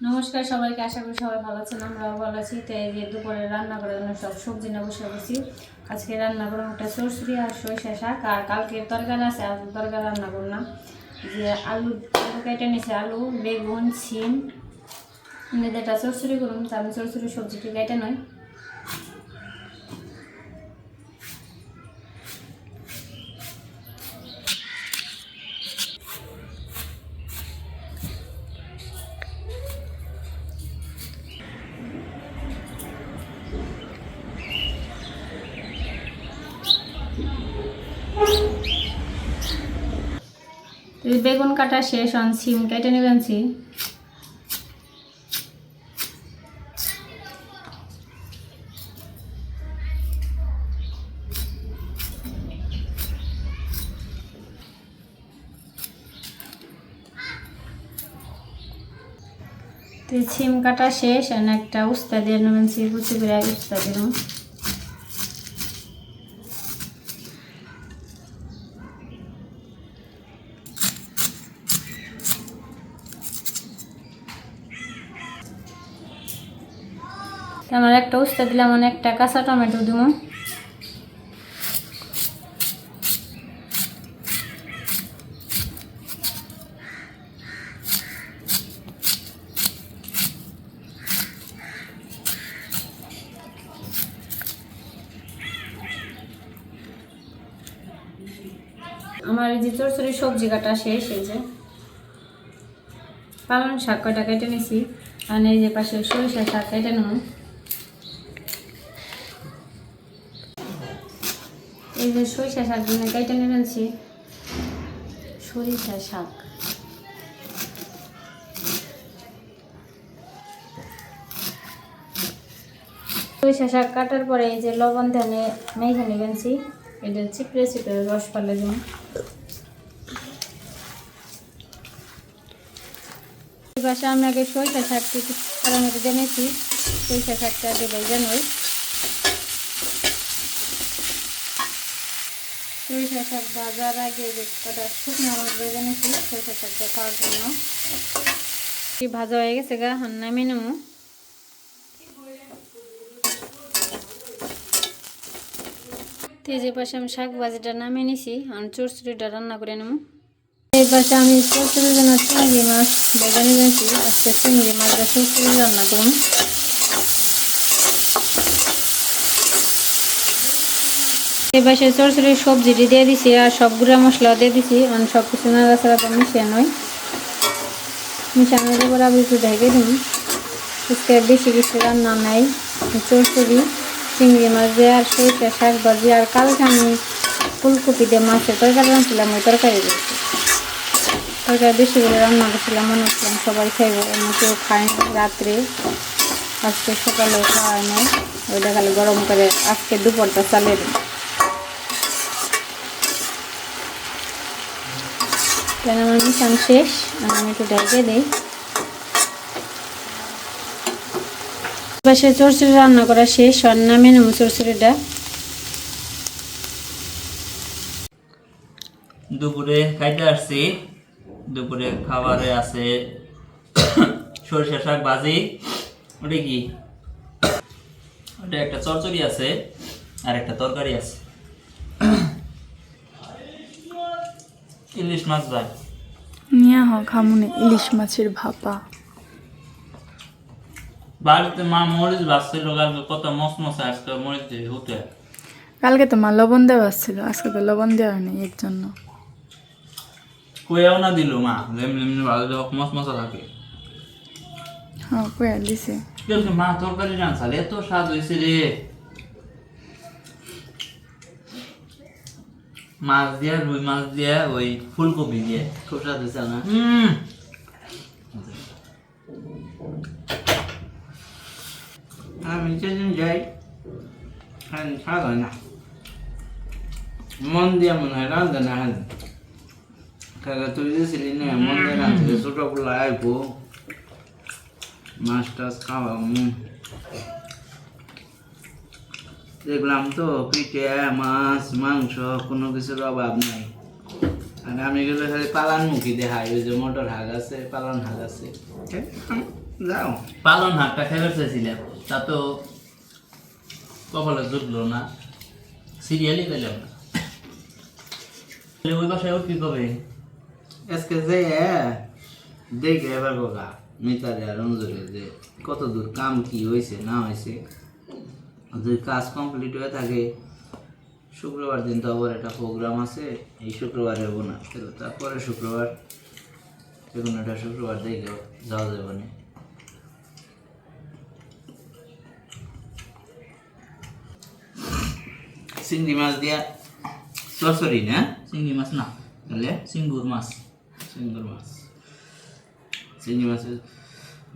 নমস্কার সবাইকে, আশা করি সবাই ভালো আছেন, আমরাও ভালো আছি। তাই যে দুপুরে রান্না করার জন্য সব সবজি না বসে আজকে রান্না করব একটা সরসরি আর সরিষা শাক, আর কালকে তরকারি আছে, আলু তরকারি রান্না করলাম। যে আলু কেটে নিয়েছে, আলু, বেগুন সিম এটা সরসরি করুন আমি সরসরি সবজিটি কেটে নয়। বেগুন কাটা শেষ অন সিম কেটে নেবেন সি সিম কাটা শেষ একটা উস্তা দিয়ে নেবেন সি কুচি করে উস্তা দিলাম আমার একটা উস্তা দিলাম মানে একটা কাঁচা টমেটো দিব আমার এই যে চরচরি সবজি কাটা শেষ, এই যে পালং শাক কয়টা কেটে নিছি, আর এই যে পাশে সরিষা শাক কেটে নেব। এই সরিষা শাক দিনে কেটে নেবেছি সরিষা শাক। সরিষা শাক কাটার পরে এই যে লবণ, ধানে, মেখে নেবেছি এটা চিপড়ে চিপড়ে রস যেমন এই পাশে আগে সরিষা শাকটি করার মতো জেনেছি। সরিষা শাকটা আগে ভেজে সরিষা শাক ভাজার আগে যে কটা শুকনো আমার ভেজে নিয়েছি সরিষা শাকটা খাওয়ার জন্য। ভাজা হয়ে গেছে গা? হান নামিয়ে নেব। তো এই যে পাশে আমি শাক ভাজিটা নামিয়ে নিছি, আর চুরচুরিটা রান্না করে নেব। এই পাশে আমি চুরচুরির জন্য চিংড়ি মাছ ভেজে নিয়েছি আজকে চিংড়ি মাছটা চুরচুরি রান্না করুন এই পাশে চুরচুরির সবজিটি দিয়ে দিছি আর সব গুঁড়া মশলা দিয়ে দিছি। আর সব কিছু নাড়াচাড়াতে মিশিয়ে নয়। মিশানোর পর আমি একটু ঢেকে দিন বেশি কিছু রান্না নাই। চুরচুরি চিংড়ি মাছ দিয়ে আর সরিষা শাক ভাজি আর কালকে আমি ফুলকপি দিয়ে মাছের তরকারি রান্নাছিলাম ওই তরকারি দিয়েছি তরকারি বেশি করে রান্না করছিলাম, মনে করছিলাম সবাই খাইব, অন্য কেউ খায় রাত্রে। আজকে সকালেও খাওয়ায় নাই ওইটা খালি গরম করে আজকে দুপুরটা চালিয়ে দিই কেন আমার শেষ আমি একটু ঢেকে দিই। পাশে চরচড়ি রান্না করা শেষ, আর নামে নেব চরচড়িটা দুপুরে খাইতে আসছি। দুপুরে খাবারে আছে সরিষা শাক ভাজি। ওটা কি? ওটা একটা চরচড়ি আছে, আর একটা তরকারি আছে। ইলিশ মাছ ভাই? নিয়ে হ খামুনে ইলিশ মাছের ভাপা। বাড়িতে মা মরিচ ভাজছিল কালকে কত মস মশ আজকে মরিচ দিয়ে উঠে। কালকে তো মা লবণ দেওয়া ছিল আজকে তো লবণ দেওয়া হয়নি এর জন্য। কয়েও না দিল মা যেমনি এমনি ভালো দেওয়া মস মশা থাকে হ্যাঁ কয়া দিছে। মা তরকারি রান্নালে এত স্বাদ হয়েছে রে। মাছ দিয়া রুই মাছ দিয়া ওই ফুলকপি দিয়ে। খুব স্বাদ হয়েছে না আমি যেদিন যাই স্বাদ হয় না। মন দিয়া মনে হয় রান্ধে না হান কাকা তুই দিয়েছিলি না মন দিয়ে রান্ধতে ছোটগুলা আইবো মাছ টাছ খাওয়া। দেখলাম তো পিঠে মাছ মাংস কোনো কিছুর অভাব নাই। আর আমি গেলে খালি পালান মুখী দেখাই ওই যে মোটর হাগ আছে পালন হাগ আছে। যাও। পালন হাটটা খেয়ে চাইছিলাম তা তো কপালে জুটলো না সিরিয়ালই পেলাম না। ওই বাসায় ওর কি কবে আজকে যে দেখে এবার গোগা মিতারে আর অঞ্জলি যে কত দূর কাম কি হয়েছে না হয়েছে। যদি কাজ কমপ্লিট হয়ে থাকে শুক্রবার দিন তো আবার একটা প্রোগ্রাম আছে এই শুক্রবারে হব না। তাহলে তারপরে শুক্রবার যে কোনো একটা শুক্রবার দেখে যাওয়া যাবে না। চিংড়ি মাছ দিয়া সরসরি না? চিংড়ি মাছ না। তাহলে? সিঙ্গুর মাছ। চিংড়ি মাছ। চিংড়ি মাছের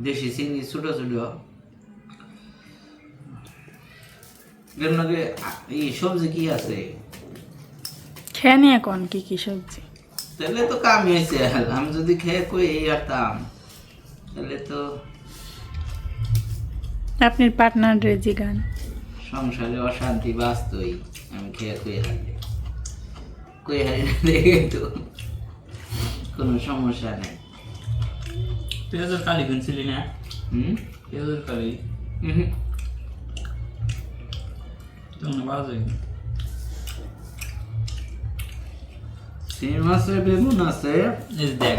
দেশি চিংড়ি ছোটো ছোটো এর এই সবজি কি আছে? খেয়ে এখন কি কি সবজি? তাহলে তো কাম হয়েছে। আমি যদি খেয়ে কই এই তাহলে তো আপনার পার্টনার রেজি গান সংসারে অশান্তি বাস্তই আমি খেয়ে কই হারি কই হারি না দেখে তো কোনো সমস্যা নেই। পেঁয়াজের কালি কিনছিলি না? হুম? পেঁয়াজের কালি হুম বাজে শিম আছে বেগুন আছে দেখ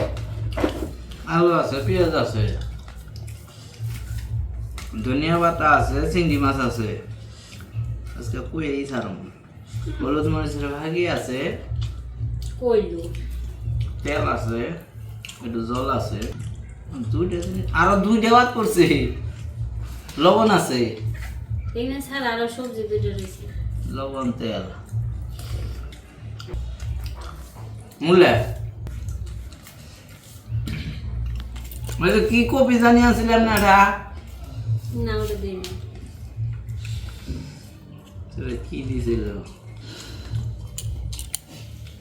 আলু আছে পেঁয়াজ আছে ধনিয়া পাতা আছে চিংড়ি মাছ আছে আজকে কই এই সারম হলুদ মরিচের ভাগি আছে কইলো তেল আছে একটু জল আছে দুইটা আরও দুইটা বাদ পড়ছে লবণ আছে এখানে ছাড়া আরও সবজি দুটো রয়েছে। লবণ তেল। মূল্যে কি কপি জানি না এটা না ওটা দিই কি দিছিল?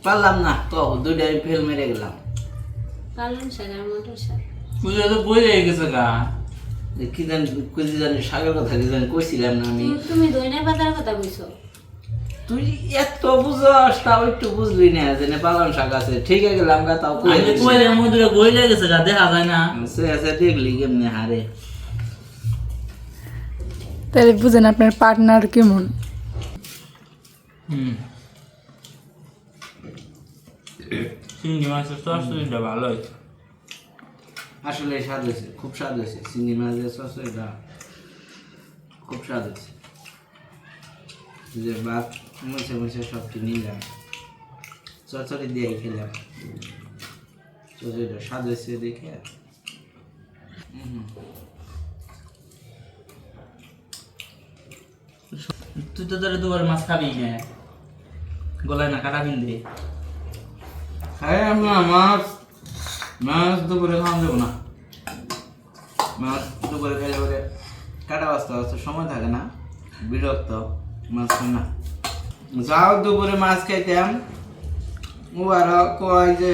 পারলাম না তো দুইটা ফেল মেরে গেলাম। পালং শাক আর মটর শাক পুজো তো বই গেছে গা। যে কি জানি কুচি জানি শাকের কথা কি জানি কইছিলাম না আমি। তুমি- দইনা পাতার কথা কইছো। তুই এত বুঝস তাও একটু বুঝলি না যে পালন শাক আছে। ঠিক আছে গেলাম গা তাও কই আমি কই রে মধ্যে গেছে গা দেখা যায় না। সে আছে দেখলি কেমনে হারে। তাহলে বুঝেন আপনার পার্টনার কেমন? হুম। চিংড়ি মাছের ভালো হয়েছে। আসলে স্বাদ হয়েছে খুব স্বাদ হয়েছে। চিংড়ি মাছের সস এটা খুব স্বাদ হয়েছে। যে ভাত মুছে মুছে সবটি নিলাম। চচড়ি দিয়ে খেলাম। চচড়িটা স্বাদ হয়েছে দেখে। তুই তো ধরে দুবার মাছ খাবি না। গলায় না কাটা বিন্দে। খাই আমরা মাছ মাছ দুপুরে খাওয়া যাব না মাছ দুপুরে খাইলে পরে কাটা বাঁচতে বাঁচতে সময় থাকে না বিরক্ত মাছ না যাও দুপুরে মাছ খাইতাম ও আরও কয় যে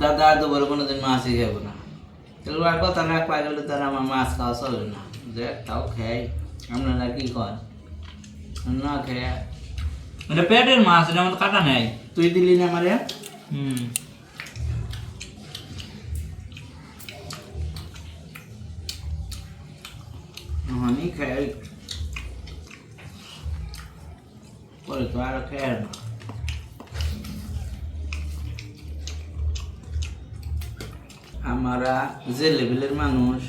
দাদা আর দুপুরে কোনোদিন মাছই খাব না তাহলে আর কথা না পাই গেলে তারা আমার মাছ খাওয়া চলবে না যে তাও খাই আপনারা কি কন না খেয়ে এটা পেটের মাছ এটা আমাদের কাটা নেই তুই দিলি না আমারে হুম খাই পরে তো আর খাই না আমরা যে লেভেলের মানুষ,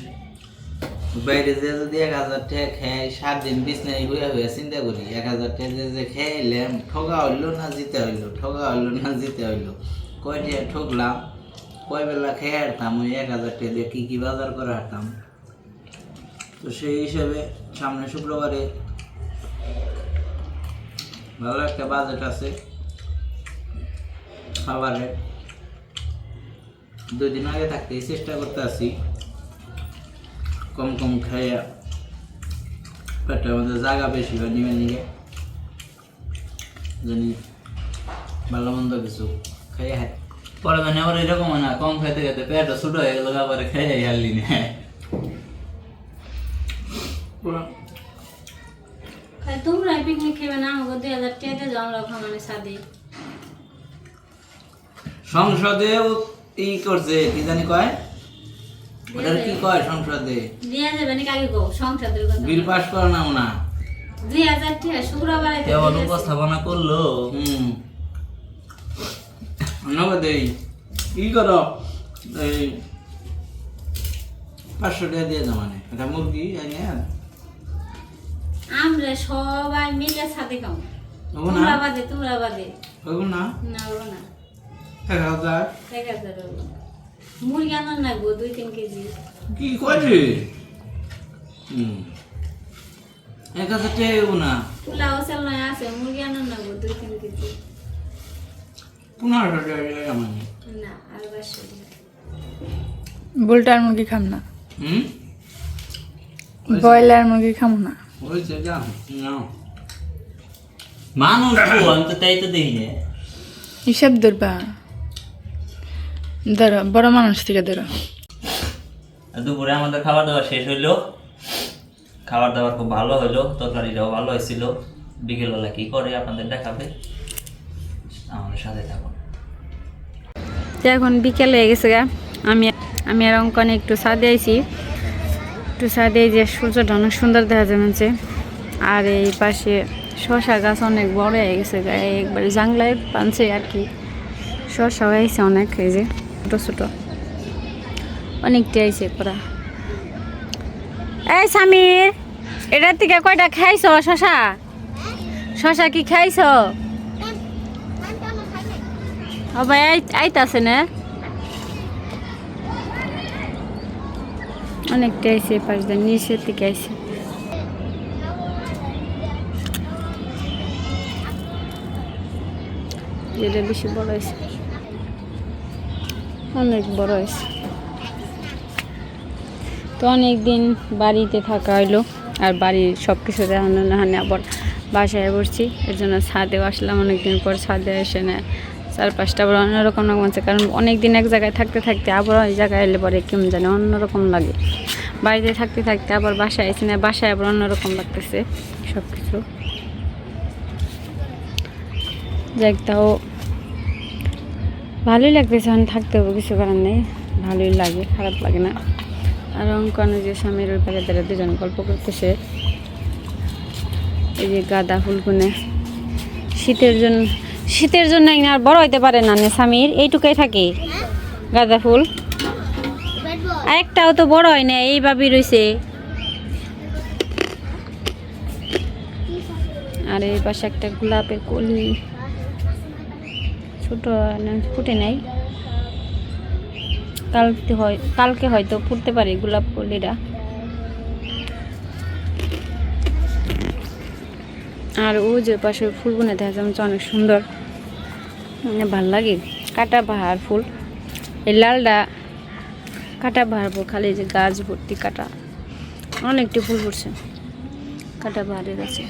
বাইরে যে যদি এক হাজার টাকা খাই সাত দিন বিছনাই হইয়া হইয়া চিন্তা করি, এক হাজার টাকা যে খাইলাম ঠগা হইল না জিতে হইল, ঠগা হইল না জিতে হইল? কয় টাকা ঠকলাম কয় বেলা খেয়ে হারতাম? ওই এক হাজার টাকা দিয়ে কী কী বাজার করে হারতাম? তো সেই হিসাবে সামনে শুক্রবারে ভালো একটা বাজেট আছে খাবারের। দুই দিন আগে থাকতেই চেষ্টা করতে আছি কম কম খাইয়া পেটের মধ্যে জায়গা বেশি হয় নিবে নিগে। জানি ভালো মন্দ কিছু খাইয়া হাত পরে মানে আবার এরকম না, কম খাইতে খাইতে পেটও ছোট হয়ে গেল, আবার খেয়ে হারলি না খালি তোমরা পিকনিক খেবে না? আমাকে দুই হাজার টাকা যাও আমরা ওখানে সাদে সংসদেও ই করছে কি জানি কয়? ওটার কি কয় সংসদে? দিয়ে যাবে নাকি আগে গো সংসদের কথা বিল পাস করানো না দুই হাজার টাকা শুক্রবারে দিয়েছে। উপস্থাপনা করল হুম। নগদেই ই করো? এই পাঁচশো টাকা দিয়ে দাও মানে। এটা মুরগি এনে আমরা সবাই মিলে সাথে খাও তোমরা বাদে তোমরা বাদে। হব না? না না। এক হাজার। এক হাজার মুরগি আনার না গো দুই তিন কেজি। কি করে? হুম। এক হাজার টাকা হব না? পোলাও চাল নয় আছে মুরগি আনার না গো দুই তিন কেজি। পনেরোশো টাকা লাগে না আর পাঁচশো বুলটার মুরগি খাম না। হুম? ব্রয়লার মুরগি খাম না। হয়েছে যা না মানুষ তো, আমি তো তাই তো দেখি না। হিসাব ধরবা। ধরো বড় মানুষ থেকে ধরো। দুপুরে আমাদের খাবার দাবার শেষ হইল। খাবার দাবার খুব ভালো হলো তরকারিটাও ভালো হয়েছিল বিকেলবেলা কি করে আপনাদের দেখাবে? আমাদের সাথে থাকুন। এখন বিকেল হয়ে গেছে গা। আমি আমি আর অঙ্কনে একটু ছাদে আইছি একটু এই যে সূর্যটা অনেক সুন্দর দেখা যাচ্ছে আর এই পাশে শশা গাছ অনেক বড় হয়ে গেছে একবারে জাংলায় পানছে আর কি। শশা হয়েছে অনেক, এই যে ছোটো ছোটো। অনেকটি আইছে করা এই সামির এটার থেকে কয়টা খাইছ শশা? শশা কি খাইছ? ভাই আইতাছে না? অনেকটা আইসে পাঁচ দিন নিচের থেকে আইসে যেটা বেশি বড় হয়েছে। অনেক বড় হয়েছে। তো অনেক দিন বাড়িতে থাকা হইল, আর বাড়ির সব কিছু দেখানো না আবার বাসায় বসছি। এর জন্য ছাদেও আসলাম, অনেকদিন পর ছাদে এসে না চার পাঁচটা আবার অন্যরকম লাগছে কারণ অনেক দিন এক জায়গায় থাকতে থাকতে আবার ওই জায়গায় এলে পরে কেমন জানে অন্যরকম লাগে। বাড়িতে থাকতে থাকতে আবার বাসায় এসে না, বাসায় আবার অন্যরকম লাগতেছে সব কিছু যাক, তাও ভালোই লাগতেছে এখন থাকতে হবে, কিছু করার নেই। ভালোই লাগে, খারাপ লাগে না। আর অঙ্কনে যে স্বামীর ওই পারে তারা দুজন গল্প করতেছে। এই যে গাঁদা ফুলগুনে শীতের জন্য শীতের জন্য আর বড় হইতে পারে না স্বামীর এইটুকাই থাকে। গাঁদা ফুল। একটাও তো বড় হয় না এইভাবেই রয়েছে আর এই পাশে একটা গোলাপের কলি। ছোট ফুটে নাই। কালকে হয় কালকে হয়তো ফুটতে পারে গোলাপ কলিটা। আর ও যে পাশে ফুলগুলো দেখা যাচ্ছে অনেক সুন্দর। ভালো লাগে। কাটা বাহার ফুল। এই লালটা কাটা বাহার ফুল, খালি যে গাছ ভর্তি কাটা। অনেকটি ফুল ফুটছে কাটা বাহারের আছে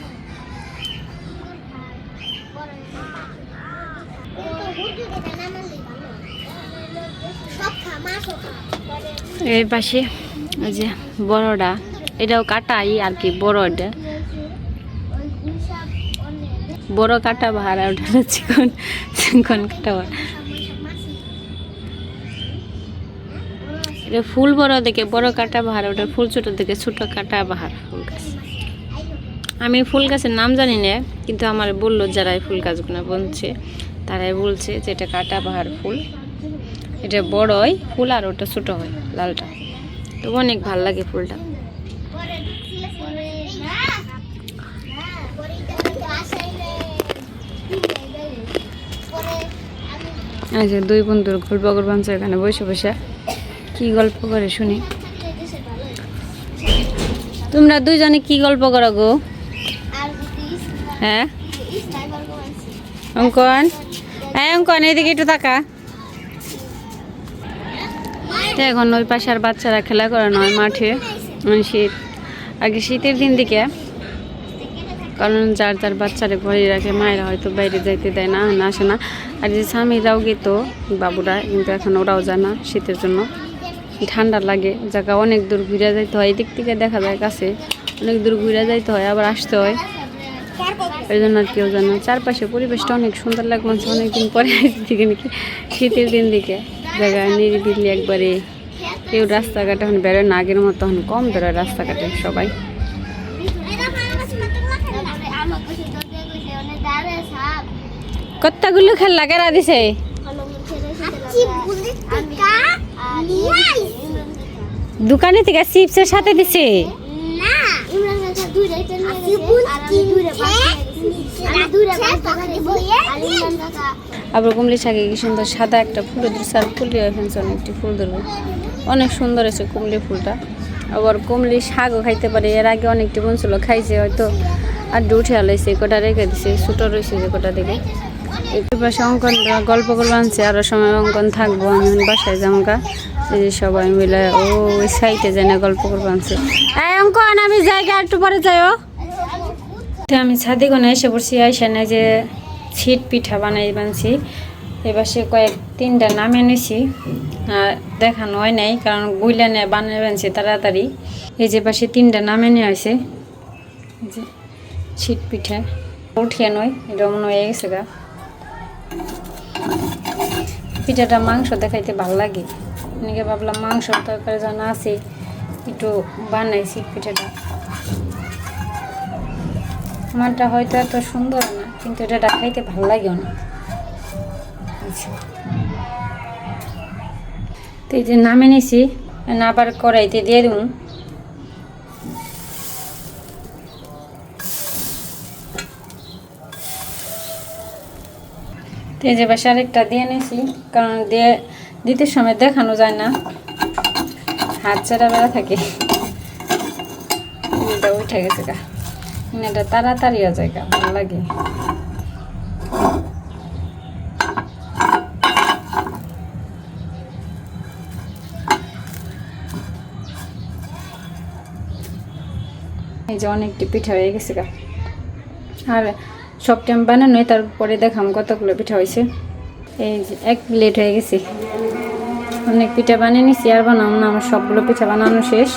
এই পাশে যে বড়টা এটাও কাটাই আর কি বড় এটা বড় কাটা বাহার আর ওটা চিকন চিকন কাটা বাহার এটা ফুল বড় দেখে, বড় কাটা বাহার ওটা ফুল ছোট দেখে ছোট কাটা বাহার ফুল গাছ। আমি ফুল গাছের নাম জানি না, কিন্তু আমার বলল যারা ফুল গাছগুলো বলছে তারাই বলছে যে এটা কাটা বাহার ফুল। এটা বড় হয় ফুল আর ওটা ছোট হয়, লালটা। তো অনেক ভালো লাগে ফুলটা। যে দুই বন্ধুর গল্প করবাঞ্চ এখানে বসে বসে। কি গল্প করে শুনি। তোমরা দুইজনে কি গল্প করো গো? হ্যাঁ? অঙ্কন? হ্যাঁ অঙ্কন এদিকে একটু তো এখন ওই পাশে আর বাচ্চারা খেলা করে নয় মাঠে মানে শীত। আগে শীতের দিন দিকে। কারণ যার যার বাচ্চারা ঘরে রাখে, মায়েরা হয়তো বাইরে যাইতে দেয় না না আসে না। আর যে স্বামীরাও গেতো, বাবুরা, কিন্তু এখন ওরাও যায় না শীতের জন্য। ঠান্ডা লাগে, জায়গা অনেক দূর ঘুরে যাইতে হয়, এদিক থেকে দেখা যায় কাছে। অনেক দূর ঘুরে যাইতে হয়, আবার আসতে হয়। ওই জন্য আর কেউ জানে। চারপাশে পরিবেশটা অনেক সুন্দর লাগবে অনেকদিন পরে দিকে নাকি শীতের দিন দিকে। জায়গায় নিরিবিলি একবারে, কেউ রাস্তাঘাটে এখন বেরোয় না, আগের মতো এখন কম বেরোয় রাস্তাঘাটে সবাই। কত্তাগুলো খেল লাগে রা দিছে দোকানে থেকে চিপসের সাথে দিছে? আবার কুমলি শাকে কি সুন্দর সাদা একটা ফুল দিচ্ছে আর ফুলটি ফেলছে ফুল ধরবে অনেক সুন্দর আছে কুমলি ফুলটা। আবার কুমলি শাকও খাইতে পারে। এর আগে অনেকটি বলছিল খাইছে হয়তো। আর উঠে আলাইছে কটা রেখে দিছে, ছোটো রয়েছে যে কটা থেকে একটু পাশে অঙ্কন গল্প করব আনছে আরও সময় অঙ্কন থাকব আমি বাসায় জামকা এই যে সবাই মিলে, ও ওই সাইডে যায় না গল্প করব আনছে। এই অঙ্কন, আমি জায়গা একটু পরে যাইও তো আমি ছাদি কোনে এসে পড়ছি, আইসা না যে ছিট পিঠা বানাই বানছি। এবার সে কয়েক তিনটা নামে নিছি, আর দেখানো হয় নাই, কারণ গুইলা নিয়ে বানিয়ে বানছি তাড়াতাড়ি। এই যে পাশে তিনটা নামে এই যে ছিট পিঠা। উঠিয়ে নয়, এটা মনে হয়ে গেছে গা। পিঠাটা মাংস দেখাইতে ভালো লাগে। এনেকে ভাবলাম মাংস তরকারি জানা আছে, একটু বানাইছি পিঠাটা। আমারটা হয়তো এত সুন্দর না, কিন্তু এটা খাইতে ভালো লাগে না তো এই যে নামে নিছি আবার কড়াইতে দিয়ে দেবো তো এই যে বাসা আরেকটা দিয়ে নিয়েছি কারণ দিয়ে দিতে সময় দেখানো যায় না। হাত চেরা বেড়া থাকে। উঠে গেছে গা। এটা তাড়াতাড়িও যায় গা, ভালো লাগে। এই যে অনেকটি পিঠা হয়ে গেছে গা। আর সব টাইম বানানোই তারপরে দেখাম কতগুলো পিঠা হয়েছে। এই যে এক প্লেট হয়ে গেছে। অনেক পিঠা বানিয়ে নিছি আর বানাম না আমার সবগুলো পিঠা বানানো শেষ।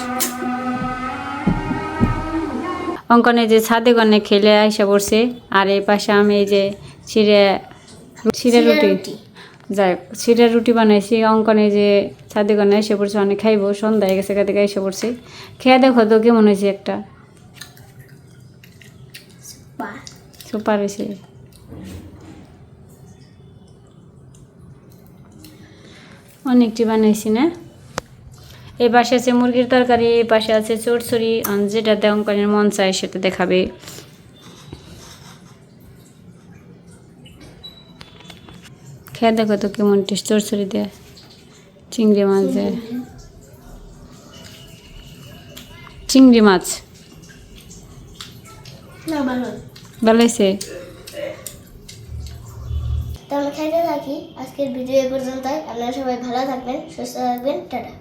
অঙ্কনে যে ছাদে গনে খেলে আইসা পড়ছে আর এই পাশে আমি এই যে চিড়ে চিড়ে রুটি। যাই চিড়ে রুটি বানাইছি অঙ্কনে যে ছাদে গনে এসে পড়ছে অনেক খাইবো সন্ধ্যা হয়ে গেছে কাদিকে এসে পড়ছে। খেয়ে দেখো তো কেমন হয়েছে একটা। সুপার হয়েছে অনেকটি বানাইছি না? এই পাশে আছে মুরগির তরকারি এই পাশে আছে চড়চড়ি যেটাতে অঙ্কনের মন চায় সেটা দেখাবে। খেয়ে দেখো তো কেমন টেস্ট চড়চড়ি দেয় চিংড়ি মাছ দেয়। চিংড়ি মাছ। ভালো হয়েছে। তো আমরা খাইতে থাকি আজকের ভিডিও এ পর্যন্ত আপনারা সবাই ভালো থাকবেন, সুস্থ থাকবেন, টাটা।